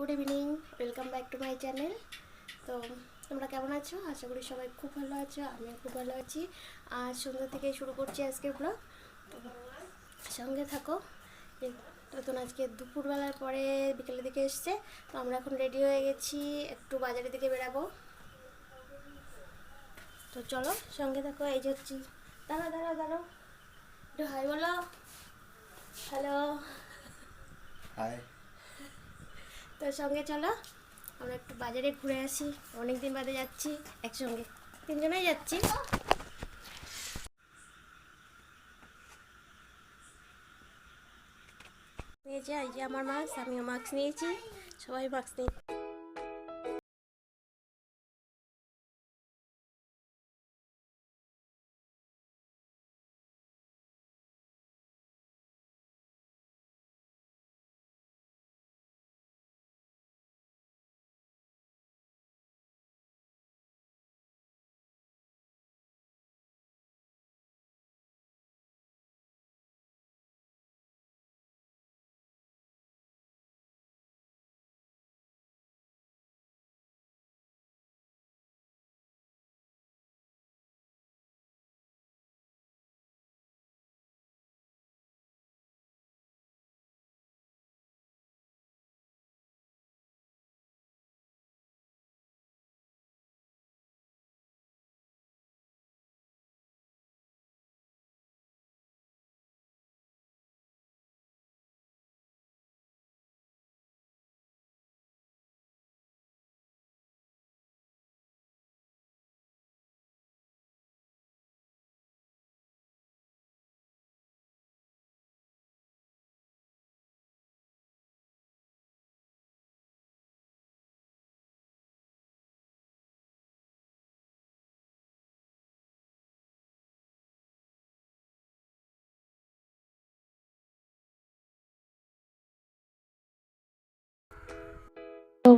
Good evening welcome back to my channel তো, তোমরা কেমন আছো? আশা করি সবাই খুব ভালো আছো, আমিও খুব ভালো আছি। আর সন্ধ্যা থেকে শুরু করছি আজকের ব্লগ তো, সঙ্গে থাকো। নতুন আজকে দুপুরবেলার পরে বিকেলের দিকে এসছে। তো, আমরা এখন রেডি হয়ে গেছি একটু বাজারের দিকে বেরাবো তো, চলো, সঙ্গে থাকো। এই যে হচ্ছি। দাঁড়াও দাঁড়াও দাঁড়াও। একটু হাই বলো। হ্যালো হাই তো সঙ্গে চলো, আমরা একটু বাজারে ঘুরে আসি অনেক দিন বাদে যাচ্ছি, একসঙ্গে তিনজনেই যাচ্ছি। এই যে আমার মাস্ক আমিও মাস্ক নিয়েছি, সবাই মাস্ক নিয়ে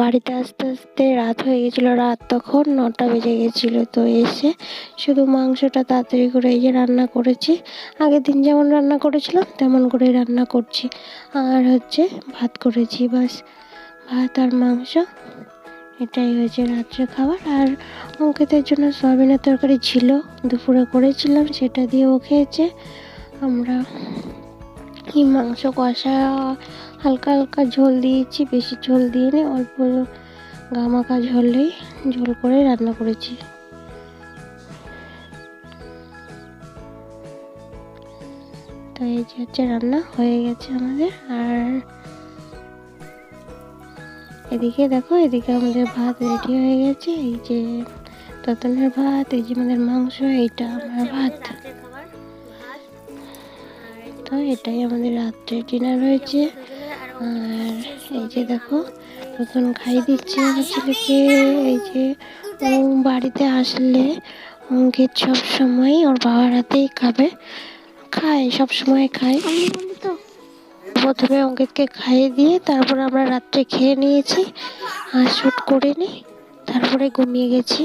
বাড়িতে আস্তে আস্তে রাত হয়ে গেছিল, রাত তখন নটা বেজে গেছিল। তো এসে শুধু মাংসটা তাড়াতাড়ি করে এই যে রান্না করেছি, আগের দিন যেমন রান্না করেছিলাম তেমন করে রান্না করছি। আর হচ্ছে ভাত করেছি বাস, ভাত আর মাংস, এটাই হয়েছে রাত্রে খাবার। আর অঙ্কিতের জন্য সয়াবিনের তরকারি ছিল, দুপুরে করেছিলাম, সেটা দিয়ে ও খেয়েছে। আমরা এই মাংস কষা হালকা হালকা ঝোল দিয়েছি বেশি ঝোল দিয়ে দিইনি অল্প গামাকা ঝোলেই ঝোল করে রান্না করেছি। তো এই যে হচ্ছে রান্না হয়ে গেছে আমাদের আর এদিকে দেখো এদিকে আমাদের ভাত রেডি হয়ে গেছে এই যে ততনের ভাত এই যে আমাদের মাংস এইটা আমার ভাত। তো এটাই আমাদের রাত্রে ডিনার হয়েছে। আর এই যে দেখো নতুন খাই দিচ্ছে আমার ছেলেকে। এই যে ও বাড়িতে আসলে অঙ্কিত সব সময় ওর বাবার হাতেই খাবে। খায়, সব সময় খায়। প্রথমে অঙ্কিতকে খাইয়ে দিয়ে তারপর আমরা রাত্রে খেয়ে নিয়েছি, আর শ্যুট করে নিই, তারপরে ঘুমিয়ে গেছি।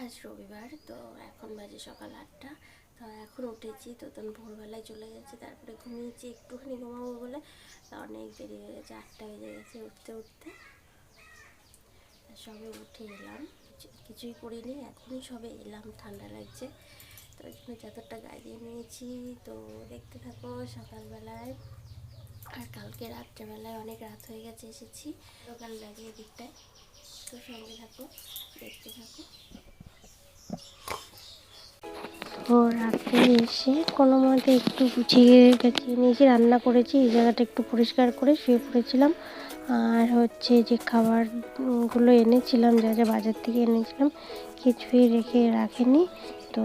আজ রবিবার, তো এখন বাজে সকাল আটটা। তো এখন উঠেছি, তো তখন ভোরবেলায় চলে গেছে, তারপরে ঘুমিয়েছি, একটুখানি ঘুমাবো বলে, তা অনেক দেরি হয়ে গেছে, আটটা বেজে গেছে উঠতে উঠতে। সবে উঠে এলাম, কিছু- কিছুই করিনি, এখনই সবে এলাম, ঠান্ডা লাগছে। তো এখানে চাদরটা গায়ে দিয়ে নিয়েছি, তো দেখতে থাকো সকালবেলায়, আর কালকে রাত্রেবেলায় অনেক রাত হয়ে গেছে, এসেছি সকাল লাগে এদিকটায় তো সঙ্গে থাকো, দেখতে থাকো। ও রাত্রে এসে কোনো মতে একটু গুছিয়ে গাছিয়ে নিয়েছি, রান্না করেছি, এই জায়গাটা একটু পরিষ্কার করে শুয়ে পড়েছিলাম। আর হচ্ছে যে খাবারগুলো এনেছিলাম, যা যা বাজার থেকে এনেছিলাম, কিছুই রেখে রাখেনি। তো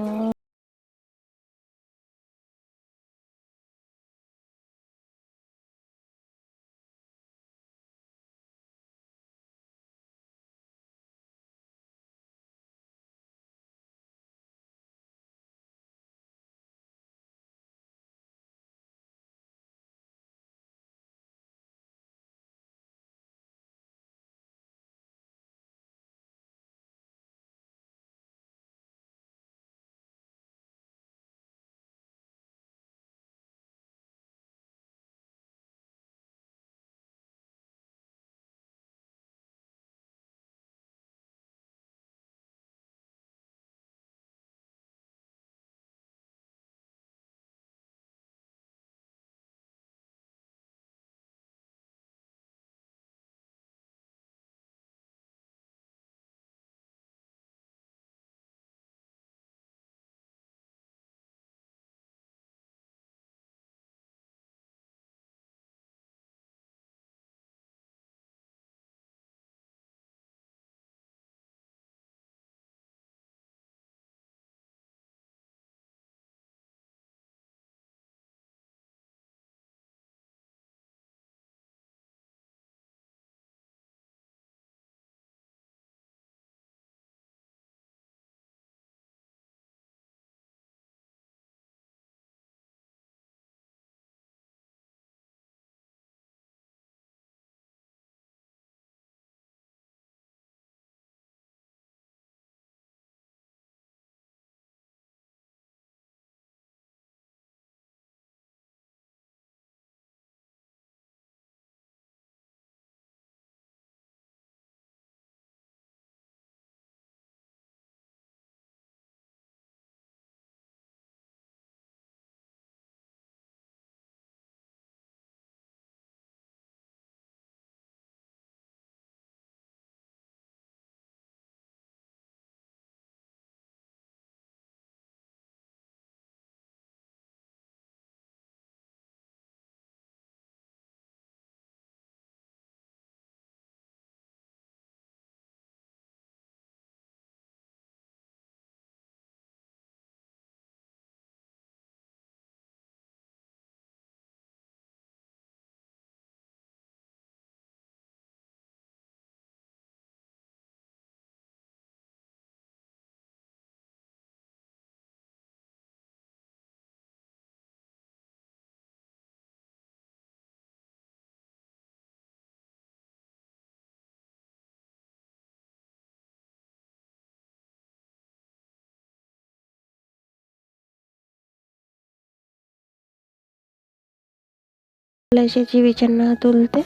এসেছি বিছানা তুলতে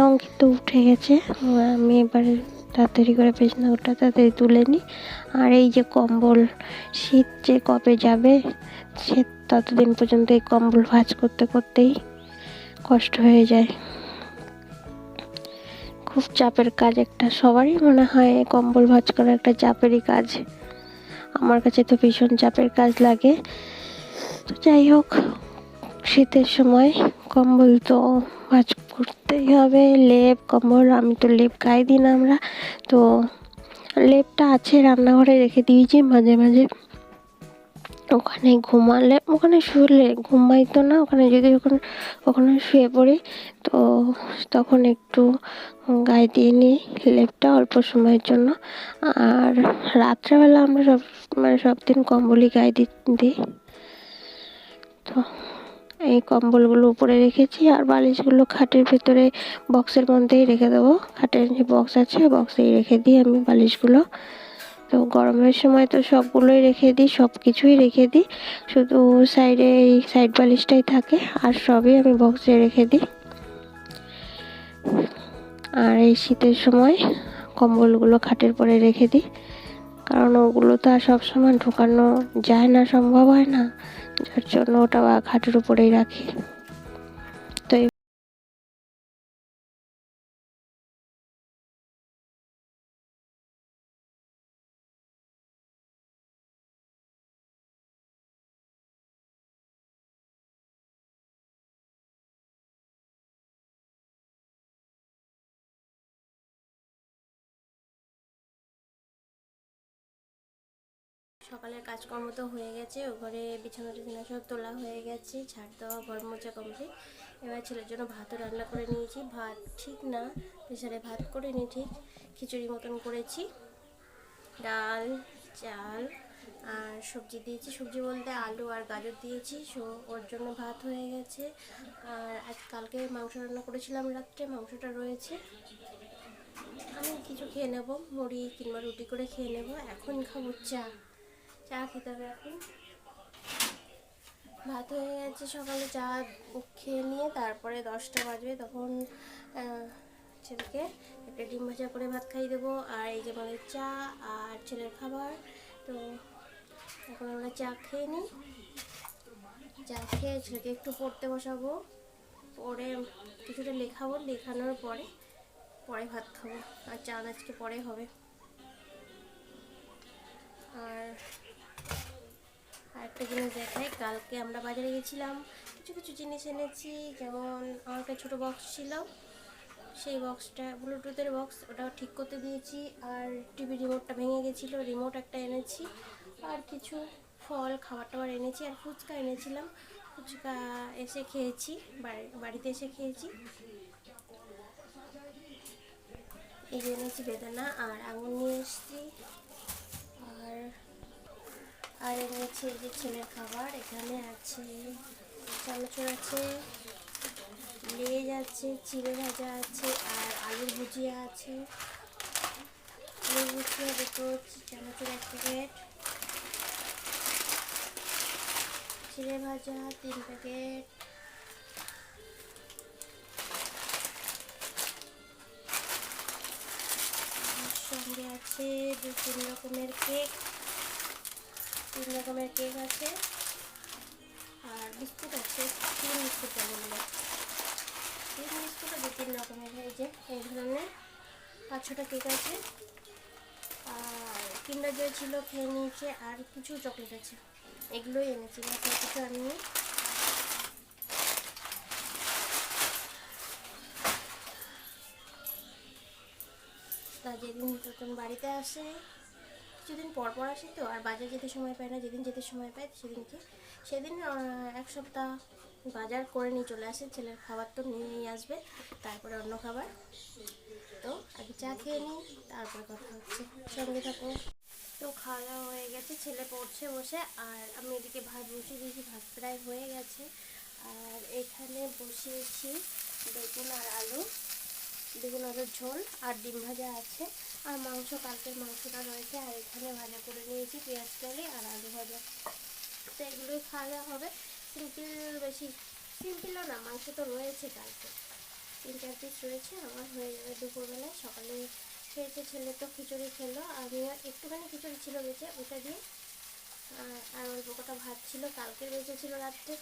অঙ্কিত তো উঠে গেছে। আমি এবারে তাড়াতাড়ি করে বিছানাটা তাড়াতাড়ি তুলে নিই। আর এই যে কম্বল, শীত যে কবে যাবে, সে ততদিন পর্যন্ত এই কম্বল ভাঁজ করতে করতেই কষ্ট হয়ে যায়। খুব চাপের কাজ একটা, সবারই মনে হয় কম্বল ভাঁজ করা একটা চাপেরই কাজ। আমার কাছে তো ভীষণ চাপের কাজ লাগে। তো যাই হোক, শীতের সময় কম্বল তো ভাঁজ করতেই হবে, লেপ, কম্বল আমি তো লেপ গায়ে দিই না আমরা। তো লেপটা আছে রান্নাঘরে রেখে দিয়েছি মাঝে মাঝে। ওখানে ঘুমালে, ওখানে শুলে, ঘুমাই তো না, ওখানে যদি ওখানে ওখানে শুয়ে পড়ি, তো তখন একটু গায়ে দিয়ে নিই লেপটা অল্প সময়ের জন্য। আর রাত্রেবেলা আমরা সব মানে সব দিন কম্বলই গায়ে দিই। তো এই কম্বলগুলো উপরে রেখেছি আর বালিশগুলো খাটের ভেতরে বক্সের মধ্যেই রেখে দেবো। খাটের যে বক্স আছে বক্সেই রেখে দিই আমি বালিশগুলো। তো গরমের সময় তো সবগুলোই রেখে দিই সব কিছুই রেখে দিই। শুধু সাইডে এই সাইড বালিশটাই থাকে আর সবই আমি বক্সে রেখে দিই। আর এই শীতের সময় কম্বলগুলো খাটের পরে রেখে দিই। কারণ ওগুলো তো আর সবসময় ঢোকানো যায় না, সম্ভব হয় না। যার জন্য ওটা খাটের উপরেই রাখি। সকালের কাজকর্ম তো হয়ে গেছে, ও ঘরে বিছানা টিছানা সব তোলা হয়ে গেছে ছাড় দেওয়া ঘর মোছা কমপ্লিট এবার ছেলের জন্য ভাতও রান্না করে নিয়েছি। ভাত ঠিক না প্রেশারে ভাত করিনি ঠিক। খিচুড়ি মতন করেছি। ডাল, চাল আর সবজি দিয়েছি। সবজি বলতে আলু আর গাজর দিয়েছি, সো ওর জন্য ভাত হয়ে গেছে। আর আজ কালকে মাংস রান্না করেছিলাম রাত্রে, মাংসটা রয়েছে। আমি কিছু খেয়ে নেব, মুড়ি কিংবা রুটি করে খেয়ে নেব। এখন খাব চা। চা খেতে হবে এখন। ভাত হয়ে গেছে সকালে, চা খেয়ে নিয়ে তারপরে দশটা বাজবে তখন ছেলেকে একটা ডিম ভাজা করে ভাত খাইয়ে দেবো। আর এই যে আমাদের চা আর ছেলের খাবার, তো এখন আমরা চা খেয়ে নিই। চা খেয়ে ছেলেকে একটু পড়তে বসাবো। পরে কিছুটা লেখাবো, লেখানোর পরে পরে ভাত খাব। আর চা আজকে পরে হবে। আর আরেকটা জিনিস দেখাই, কালকে আমরা বাজারে গেছিলাম, কিছু কিছু জিনিস এনেছি, যেমন আমার একটা ছোটো বক্স ছিল, সেই বক্সটা ব্লুটুথের বক্স ওটা ঠিক করতে দিয়েছি, আর টিভি রিমোটটা ভেঙে গেছিল রিমোট একটা এনেছি, আর কিছু ফল, খাবার টাবার এনেছি, আর ফুচকা এনেছিলাম, ফুচকা এসে খেয়েছি, বাড়ি, বাড়িতে এসে খেয়েছি। এই এনেছি বেদানা, আর আঙুর নিয়ে এসেছি। আর এনেছি এই যে ছেলের খাবার, এখানে আছে চানাচুর আছে, লেজ আছে, চিড়ে ভাজা আছে, আর আলুর ভুজিয়া আছে। আলুর ভুজিয়া, দুটো চানাচুর এক প্যাকেট। চিড়ে ভাজা তিন প্যাকেট। সঙ্গে আছে দু তিন রকমের কেক। তিন রকমের কেক আছে। আর বিস্কুট আছে, তিন বিস্কুট বলল তিন বিস্কুট দু তিন রকমের এই যে, এই ধরনের। পাঁচ ছটা কেক আছে। আর কিন্ডার জয় ছিল খেয়ে নিয়েছে, আর কিছু চকলেট আছে। এগুলোই এনেছি কিছু আনিনি তা যেদিন নতুন বাড়িতে আসে কিছুদিন পর পর আসি তো, আর বাজার যেতে সময় পায় না, যেদিন যেতে সময় পায় সেদিনকে। সেদিন এক সপ্তাহ বাজার করে নিয়ে চলে আসে, ছেলের খাবার তো নিয়েই আসবে, তারপরে অন্য খাবার। তো আগে চা খেয়ে নিই, তারপরে কথা হচ্ছে। সঙ্গে থাকো। তো খাওয়া দাওয়া হয়ে গেছে, ছেলে পড়ছে বসে, আর আমি এদিকে ভাত বসিয়ে দিয়েছি, ভাত প্রায় হয়ে গেছে। আর এখানে বসিয়েছি বেগুন আর আলু, বেগুন আলুর ঝোল, আর ডিম ভাজা আছে। আর মাংস, কালকের মাংসটা রয়েছে। আর এখানে ভাজা করে নিয়েছি, পেঁয়াজ কালি আর আলু ভাজা। তো এগুলোই খাওয়া হবে। সিম্পল বেশি সিম্পলও না, মাংস তো রয়েছে কালকে। তিন, চার পিস রয়েছে, আমার হয়ে যাবে দুপুরবেলায়। সকালে খেয়েছে, ছেলে তো খিচুড়ি খেলো, আমিও একটুখানি খিচুড়ি ছিল বেঁচে, ওটা দিয়ে, আর- অল্প কটা ভাত ছিল। কালকের বেঁচে ছিল রাত্রে,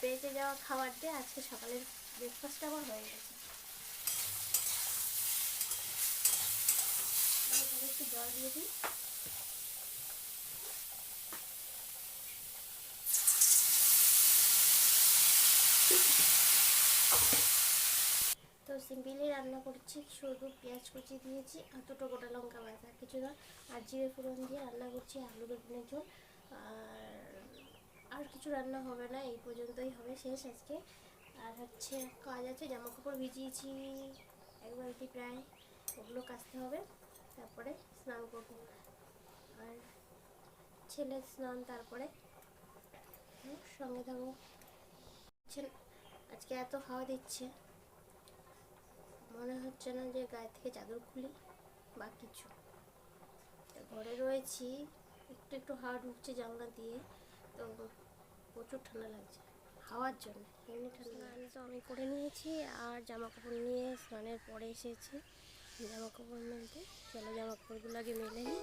বেঁচে যাওয়া খাবার দিয়ে আজকে সকালের ব্রেকফাস্টটা আমার হয়ে গেছে আমি এখানে একটু জল দিয়ে দিই। তো সিম্পলি রান্না করছি, শুধু পেঁয়াজ কুচি দিয়েছি আর দুটো গোটা লঙ্কা বাটা, কিছু না আর জিরে ফোড়ন দিয়ে রান্না করছি আলু বেগুনের ঝোল। আর আর কিছু রান্না হবে না, এই পর্যন্তই হবে শেষ আজকে। আর হচ্ছে কাজ আছে, জামা কাপড় ভিজিয়েছি এক বালতি প্রায়, ওগুলো কাচতে হবে। তারপরে স্নান করব। আর ছেলের স্নান তারপরে সঙ্গে থাকব। আজকে এত হাওয়া দিচ্ছে। মনে হচ্ছে না যে গায়ে থেকে চাদর খুলি বা কিছু। ঘরে রয়েছি। একটু একটু হাওয়া ঢুকছে জানলা দিয়ে। তো প্রচুর ঠান্ডা লাগছে হাওয়ার জন্য এমনি ঠান্ডা তো আমি করে নিয়েছি আর জামা কাপড় নিয়ে স্নানের পরে এসেছি। জামা কাপড় মেলতে চলো জামা কাপড়গুলো আগে মেলে নিই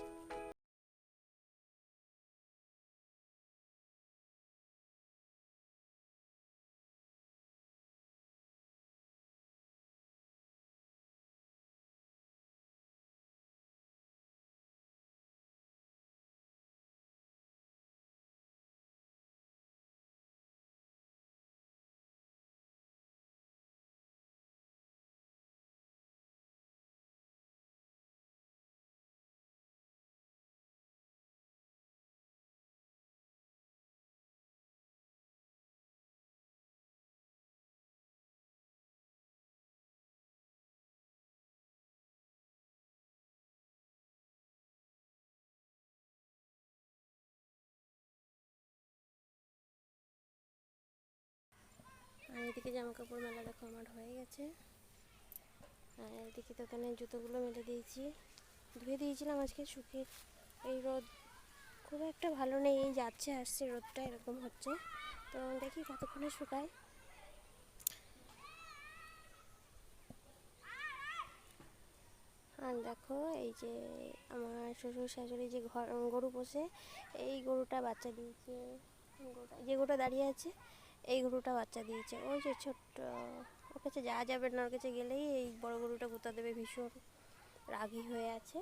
আর এদিকে জামা কাপড় মেলা দেখো আমার হয়ে গেছে। আর এদিকে দোকানের জুতোগুলো মেলে দিয়েছি। ধুয়ে দিয়েছিলাম আজকে শুকিয়ে। এই রোদ খুব একটা ভালো নেই, এই যাচ্ছে, আসছে, রোদটা এরকম হচ্ছে। তো দেখি কতক্ষণে শুকায়। আর দেখো এই যে আমার শ্বশুর শাশুড়ি যে ঘর, গরু পোষে, এই গরুটা বাচ্চা দিয়েছে। গরুটা যে গরুটা দাঁড়িয়ে আছে এই গরুটা বাচ্চা দিয়েছে। ওই যে ছোট্ট, ওর কাছে যাওয়া যাবে না, ওর কাছে গেলেই এই বড় গরুটা গুতা দেবে, ভীষণ রাগী হয়ে আছে।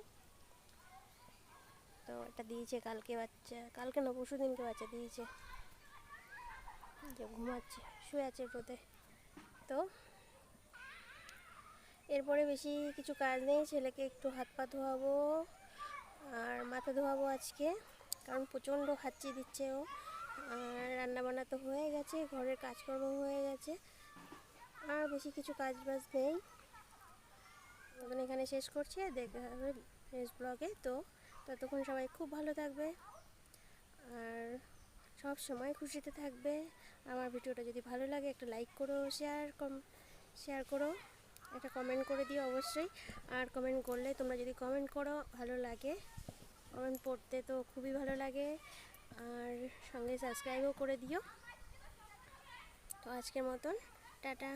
তো এটা দিয়েছে কালকে বাচ্চা, কালকে না, পরশু দিনকে বাচ্চা দিয়েছে। যে ঘুমাচ্ছে, শুয়ে আছে রোদে তো এরপরে বেশি কিছু কাজ নেই, ছেলেকে একটু হাত পা ধোয়াবো আর মাথা ধোয়াবো আজকে, কারণ প্রচণ্ড হাঁচি দিচ্ছে ও। আর রান্না বান্না তো হয়ে গেছে, ঘরের কাজকর্ম হয়ে গেছে। আর বেশি কিছু কাজ বাজ নেই। তখন এখানে শেষ করছি, আর দেখা হবে নেক্সট ব্লগে তো ততক্ষণ সবাই খুব ভালো থাকবে, আর সব সময় খুশিতে থাকবে। আমার ভিডিওটা যদি ভালো লাগে, একটা লাইক করো শেয়ার কম শেয়ার করো, একটা কমেন্ট করে দিও অবশ্যই। আর কমেন্ট করলে তোমরা যদি কমেন্ট করো, ভালো লাগে। কমেন্ট পড়তে তো খুবই ভালো লাগে। আর সঙ্গে সাবস্ক্রাইবও করে দিও। তো আজকের মতন টাটা।